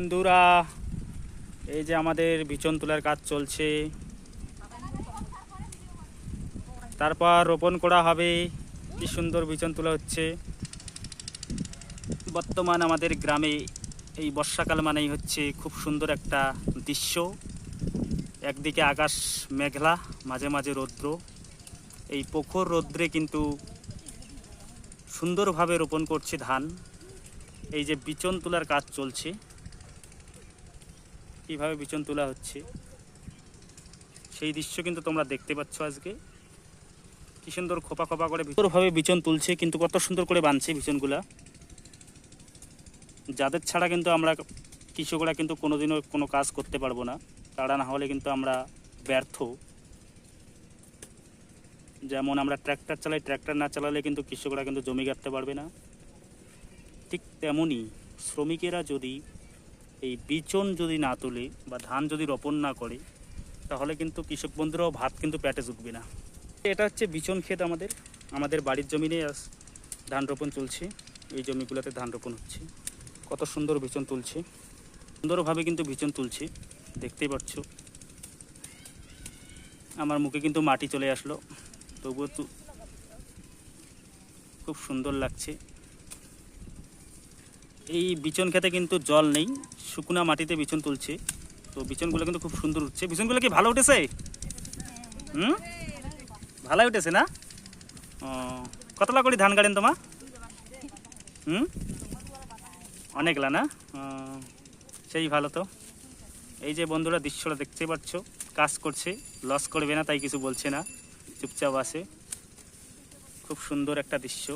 বন্ধুরা, এই যে আমাদের বিচন তোলার কাজ চলছে। তারপর রোপণ করা হবে। কি সুন্দর বিচন তোলা হচ্ছে। বর্তমান আমাদের গ্রামে এই বর্ষাকাল মানেই হচ্ছে খুব সুন্দর একটা দৃশ্য। একদিকে আকাশ মেঘলা, মাঝে মাঝে রৌদ্র। এই প্রখর রৌদ্রে কিন্তু সুন্দরভাবে রোপণ করছে ধান। এই যে বিচন তোলার কাজ চলছে। কীভাবে বিচন তোলা হচ্ছে, সেই দৃশ্য কিন্তু তোমরা দেখতে পাচ্ছ আজকে। কি সুন্দর খোপা খোপা করে সুন্দরভাবে বিচন তুলছে, কিন্তু কত সুন্দর করে বাঁধছে বিচনগুলা। যাদের ছাড়া কিন্তু আমরা কৃষকরা কিন্তু কোনোদিনও কোনো কাজ করতে পারব না। তারা না হলে কিন্তু আমরা ব্যর্থ। যেমন আমরা ট্র্যাক্টর চালাই, ট্র্যাক্টর না চালালে কিন্তু কৃষকরা কিন্তু জমি কাটতে পারবে না। ঠিক তেমনই শ্রমিকেরা যদি এই বিচন যদি না তোলে বা ধান যদি রোপণ না করে, তাহলে কিন্তু কৃষক বন্ধুরাও ভাত কিন্তু পেটে জুটবে না। এটা হচ্ছে বিচন ক্ষেত আমাদের। আমাদের বাড়ির জমিনে ধান রোপণ চলছে। এই জমিগুলোতে ধান রোপণ হচ্ছে। কত সুন্দর বিচন তুলছে। সুন্দরভাবে কিন্তু বিচন তুলছে। দেখতেই পাচ্ছ। আমার মুখে কিন্তু মাটি চলে আসলো। তবুও খুব সুন্দর লাগছে। এই বিচন খেতে কিন্তু জল নেই, শুকনা মাটিতে বিচন তুলছে। তো বিচনগুলো কিন্তু খুব সুন্দর উঠছে। বিচনগুলো কি ভালো উঠেছে? হুম? ভালোই উঠেছে না? ও, কতলা করে ধান গাড়েন তোমা? হুম? অনেকলা না? সেই ভালো তো। এই যে বন্ধুরা দৃশ্যটা দেখতে পাচ্ছ, কাজ করছে লস করবে না, তাই কিছু বলছে না। চুপচাপ আছে। খুব সুন্দর একটা দৃশ্য।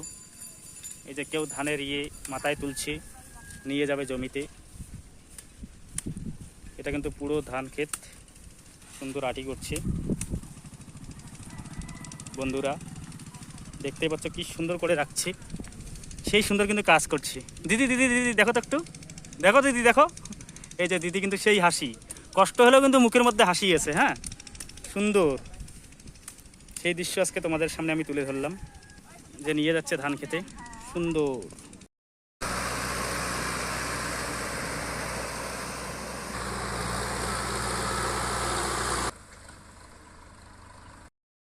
এই যে কেউ ধানের ইয়ে মাথায় তুলছে। নিয়ে যাবে জমিতে। এটা কিন্তু পুরো ধান ক্ষেত, সুন্দর আটি করছে। বন্ধুরা দেখতে পাচ্ছ কি সুন্দর করে রাখছে। সেই সুন্দর কিন্তু কাজ করছে। দিদি দিদি দিদি, দেখো তো একটু। দেখো দিদি, দেখো। এই যে দিদি কিন্তু সেই হাসি। কষ্ট হলেও কিন্তু মুখের মধ্যে হাসি আছে হ্যাঁ? সুন্দর। সেই দৃশ্য আজকে তোমাদের সামনে আমি তুলে ধরলাম। যে নিয়ে যাচ্ছে ধান খেতে। সুন্দর।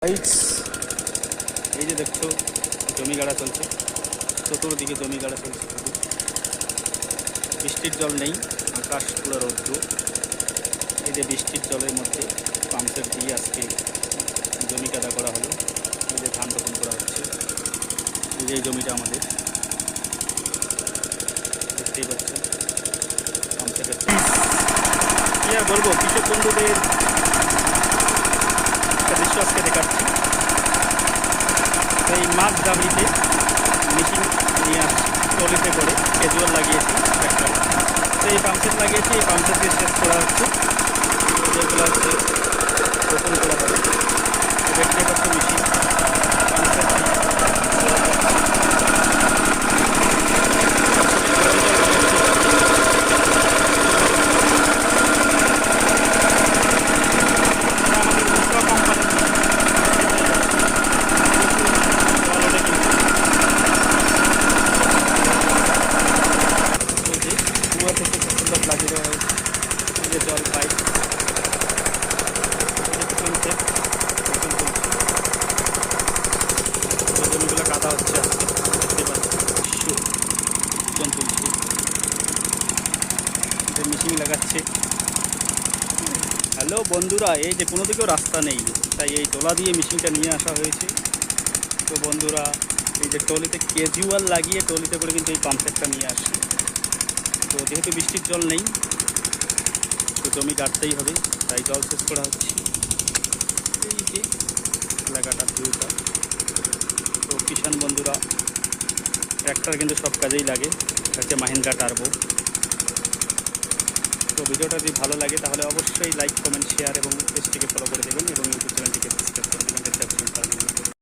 এই যে দেখছ, জমি গাড়া চলছে। চতুর্দিকে জমি গাড়া চলছে। বৃষ্টির জল নেই, আকাশ পুরো রৌদ্র। এই যে বৃষ্টির জলের মধ্যে পাম্পসেট দিয়ে আজকে জমি কাদা করা হলো। এই যে ধান রোপণ করা হচ্ছে। এই যে জমিটা আমাদের। দেখতেই পাচ্ছ। পাম্পসেটের কি আর বলব, কৃষক বন্ধুদের তো এই মাছ গাভীতে মেশিন নিয়ে আসছি করে ক্যাজুয়াল লাগিয়েছি একটা। তো এই পাম্পসেট লাগিয়েছি, এই পাম্পসেট দিয়ে শেষ করা হচ্ছে। যেগুলো হচ্ছে করা হবে তো দেখতে পাচ্ছ মেশিন পাম্পসেট কুয়া থেকে সুন্দর লাগিয়ে দেওয়া হয়েছে এই যে জল পাইপ চলছে জমিগুলো কাটা হচ্ছে আজকে দেখতে পাচ্ছি জন তুলছে মেশিন লাগাচ্ছে। হ্যালো বন্ধুরা, এই যে কোনো দিকেও রাস্তা নেই, তাই এই তোলা দিয়ে মেশিনটা নিয়ে আসা হয়েছে। তো বন্ধুরা, এই যে টলিতে কেজুয়াল লাগিয়ে টলিতে করে কিন্তু এই পাম্পসেটটা নিয়ে আসছে। তো যেহেতু বৃষ্টির জল নেই, তো জমি কাটতেই হবে, তাই জল শেষ করা হচ্ছে। এই যে এলাকাটা ভিউটা তো কিষাণ বন্ধুরা ট্র্যাক্টর কিন্তু সব কাজেই লাগে, হচ্ছে মাহিন্দ্রা টার্বো তো ভিডিওটা যদি ভালো লাগে, তাহলে অবশ্যই লাইক কমেন্ট শেয়ার এবং পেজটিকে ফলো করে দেবেন এবং ইউটিউব চ্যানেলটিকে সাবস্ক্রাইব করে দেবেন।